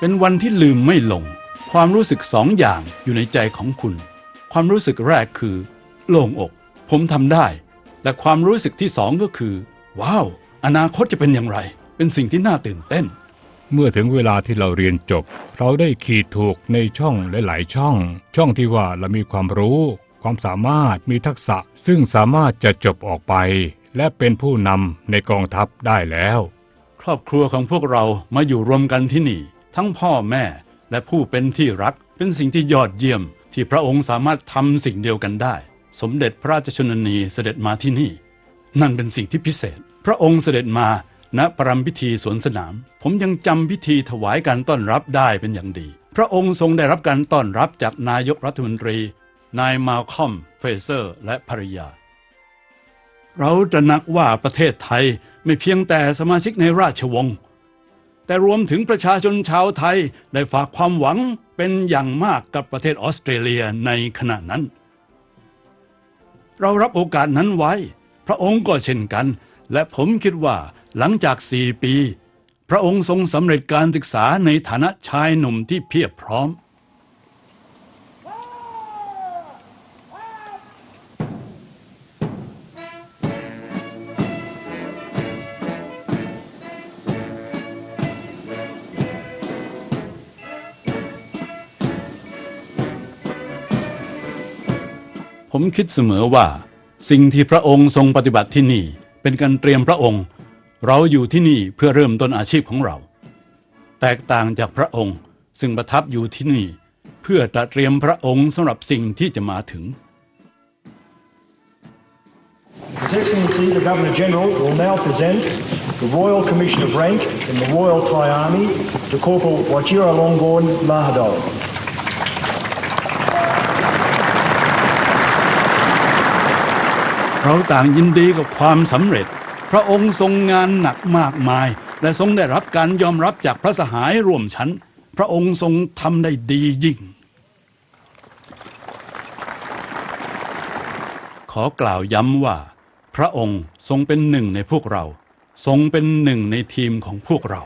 เป็นวันที่ลืมไม่ลง ความรู้สึกสองอย่างอยู่ในใจของคุณ ความรู้สึกแรกคือ โล่งอก ผมทำได้ และความรู้สึกที่สองก็คือ ว้าว อนาคตจะเป็นอย่างไร เป็นสิ่งที่น่าตื่นเต้น เมื่อถึงเวลาที่เราเรียนจบ เราได้ขีดถูกในช่องหลาย ๆ ช่อง ช่องที่ว่าเรามีความรู้ ความสามารถมีทักษะ ซึ่งสามารถจะจบออกไป และเป็นผู้นำในกองทัพได้แล้ว ครอบครัวของพวกเรามาอยู่รวมกันที่นี่ ทั้งพ่อแม่และผู้เป็นที่รักเป็นสิ่งที่ยอดเยี่ยมที่พระองค์สามารถทำสิ่งเดียวกันได้ สมเด็จพระราชชนนีเสด็จมาที่นี่ นั่นเป็นสิ่งที่พิเศษ พระองค์เสด็จมาณปรำพิธีสวนสนาม ผมยังจำพิธีถวายการต้อนรับได้เป็นอย่างดี พระองค์ทรงได้รับการต้อนรับจากนายกรัฐมนตรี นายมาลคอมเฟเซอร์ และภรรยา เราตระนักว่าประเทศไทยไม่เพียงแต่สมาชิกในราชวงศ์ แต่รวมถึงประชาชนชาวไทยได้ฝากความหวังเป็นอย่างมากกับประเทศออสเตรเลียในขณะนั้น เรารับโอกาสนั้นไว้ พระองค์ก็เช่นกัน และผมคิดว่าหลังจากสี่ปี พระองค์ทรงสำเร็จการศึกษาในฐานะชายหนุ่มที่เพียบพร้อม ผมคิดเสมอว่า สิ่งที่พระองค์ทรงปฏิบัติที่นี่ เป็นการเตรียมพระองค์ เราอยู่ที่นี่เพื่อเริ่มต้นอาชีพของเรา แตกต่างจากพระองค์ซึ่งประทับอยู่ที่นี่ เพื่อตระเตรียมพระองค์สำหรับสิ่งที่จะมาถึง His Excellency the Governor General will now present the Royal Commission of Rank in the Royal Thai Army to Corporal Wajira Longborn Mahadol. เราต่างยินดีกับความสำเร็จ พระองค์ทรงงานหนักมากมาย และทรงได้รับการยอมรับจากพระสหายร่วมชั้น พระองค์ทรงทำได้ดียิ่ง ขอกล่าวย้ำว่า พระองค์ทรงเป็นหนึ่งในพวกเรา ทรงเป็นหนึ่งในทีมของพวกเรา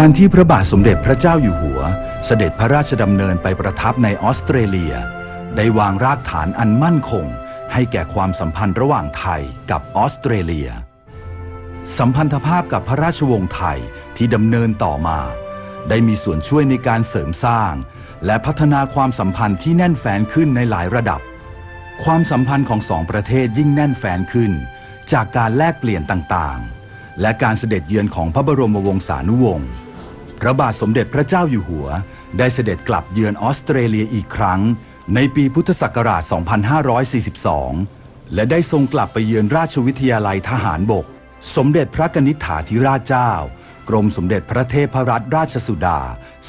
การที่พระบาทสมเด็จพระเจ้าอยู่หัว เสด็จพระราชดำเนินไปประทับในออสเตรเลีย ได้วางรากฐานอันมั่นคง ให้แก่ความสัมพันธ์ระหว่างไทยกับออสเตรเลีย สัมพันธภาพกับพระราชวงศ์ไทยที่ดำเนินต่อมา ได้มีส่วนช่วยในการเสริมสร้าง และพัฒนาความสัมพันธ์ที่แน่นแฟนขึ้นในหลายระดับ ความสัมพันธ์ของสองประเทศยิ่งแน่นแฟนขึ้น จากการแลกเปลี่ยนต่างๆและการเสด็จเยือนของพระบรมวงศานุวงศ์ พระบาทสมเด็จพระเจ้าอยู่หัว ได้เสด็จกลับเยือนออสเตรเลียอีกครั้ง ในปีพุทธศักราช 2542 และได้ทรงกลับไปเยือนราชวิทยาลัยทหารบก สมเด็จพระกนิษฐาธิราชเจ้า กรมสมเด็จพระเทพรัตนราชสุดา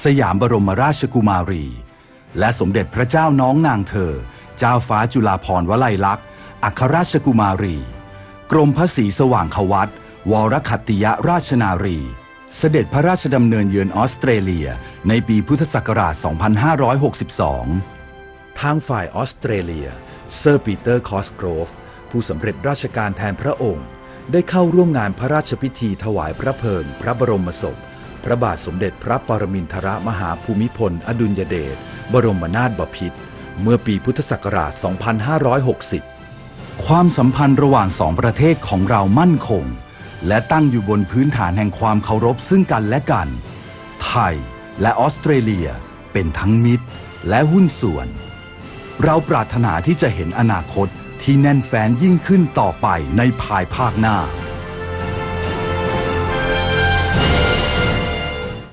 สยามบรมราชกุมารี และสมเด็จพระเจ้าน้องนางเธอ เจ้าฟ้าจุฬาภรณ์วลัยลักษณ์อัครราชกุมารี กรมพระศรีสว่างควัตวรคัตติยราชนารี เสด็จพระราชดำเนินเยือนออสเตรเลียในปีพุทธศักราช 2562 ทางฝ่ายออสเตรเลีย เซอร์ปีเตอร์คอสโกรฟ ผู้สำเร็จราชการแทนพระองค์ ได้เข้าร่วมงานพระราชพิธีถวายพระเพลิง พระบรมศพ พระบาทสมเด็จพระปรมินทรมหาภูมิพล อดุลยเดช บรมนาถบพิตร เมื่อปีพุทธศักราช 2560คความสัมพันธ์ระหว่างสองประเทศของเรามั่นคง และตั้งอยู่บนพื้นฐานแห่งความเคารพซึ่งกันและกัน ไทยและออสเตรเลียเป็นทั้งมิตรและหุ้นส่วน เราปรารถนาที่จะเห็นอนาคตที่แน่นแฟ้นยิ่งขึ้นต่อไปในภายภาคหน้า